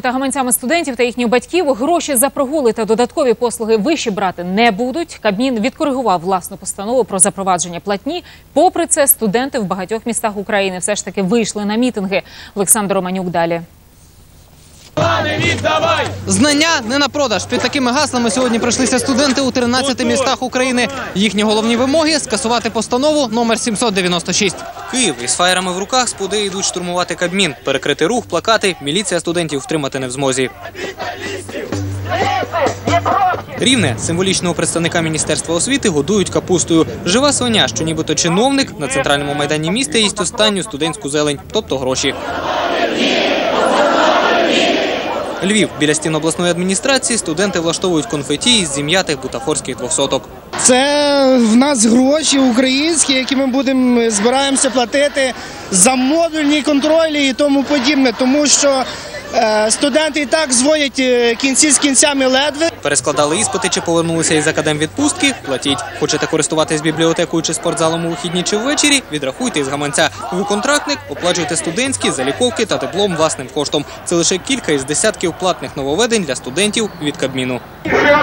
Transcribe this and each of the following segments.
Та гаманцями студентів та їхніх батьків гроші за прогули та додаткові послуги вищі брати не будуть. Кабмін відкоригував власну постанову про запровадження платні. Попри це, студенти в багатьох містах України все ж таки вийшли на мітинги. Олександр Романюк далі. Знання не на продаж. Під такими гаслами сьогодні пройшлися студенти у 13 містах України. Їхні головні вимоги скасувати постанову номер 796. Київ із фаєрами в руках спуди йдуть штурмувати Кабмін, перекрити рух, плакати. Міліція студентів втримати не в змозі. Рівне символічного представника міністерства освіти годують капустою. Жива свиня, що нібито чиновник на центральному майдані міста їсть останню студентську зелень, тобто гроші. Львів біля стін обласної адміністрації студенти влаштовують конфеті із зім'ятих бутафорських двохсоток. Це в нас гроші українські, які ми будемо збираємося платити за модульні контролі і тому подібне, тому що е, студенти і так зводять е, кінці з кінцями ледве. Перескладали іспити чи повернулися із академ відпустки. Платіть. Хочете користуватись бібліотекою чи спортзалом у вихідні чи ввечері? Відрахуйте із гаманця. Ви контрактник, оплачуйте студентські, заліковки та диплом власним коштом. Це лише кілька із десятків платних нововведень для студентів від Кабміну.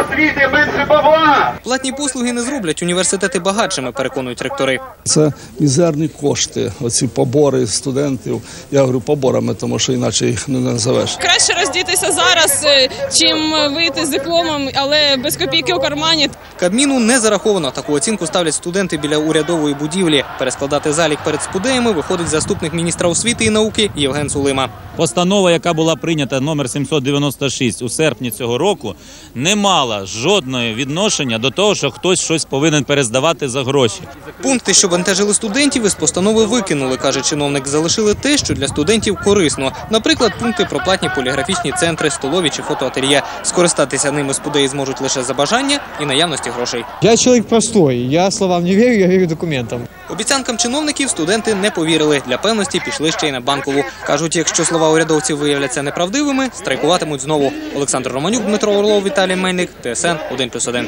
Освіти, менше бабла! Платні послуги не зроблять університети багатшими, переконують ректори. Це мізерні кошти, оці побори студентів. Я говорю поборами, тому що іначе їх не назовеш. Краще роздітися зараз, е, чим вийти з дипломом, але без копійки у кармані. Кабміну не зараховано. Таку оцінку ставлять студенти біля урядової будівлі. Перескладати залік перед спудеями виходить заступник міністра освіти і науки Євген Сулима. Постанова, яка була прийнята номер 796 у серпні цього року, не мала жодного відношення до того, що хтось щось повинен перездавати за гроші. Пункти, що бентежили студентів, із постанови викинули, каже чиновник. Залишили те, що для студентів корисно. Наприклад, пункти про платні поліграфічні центри, столові чи фотоательє. Скористатися ними спудеї зможуть лише за бажання і наявності грошей. Я человек простой, я словам не верю, я верю документам. Обіцянкам чиновників студенти не повірили. Для певності пішли ще й на банкову. кажуть, якщо слова урядовців виявляться неправдивими, страйкуватимуть знову. Олександр Романюк, Дмитро Орлов, Віталій Мельник, ТСН 1+,1.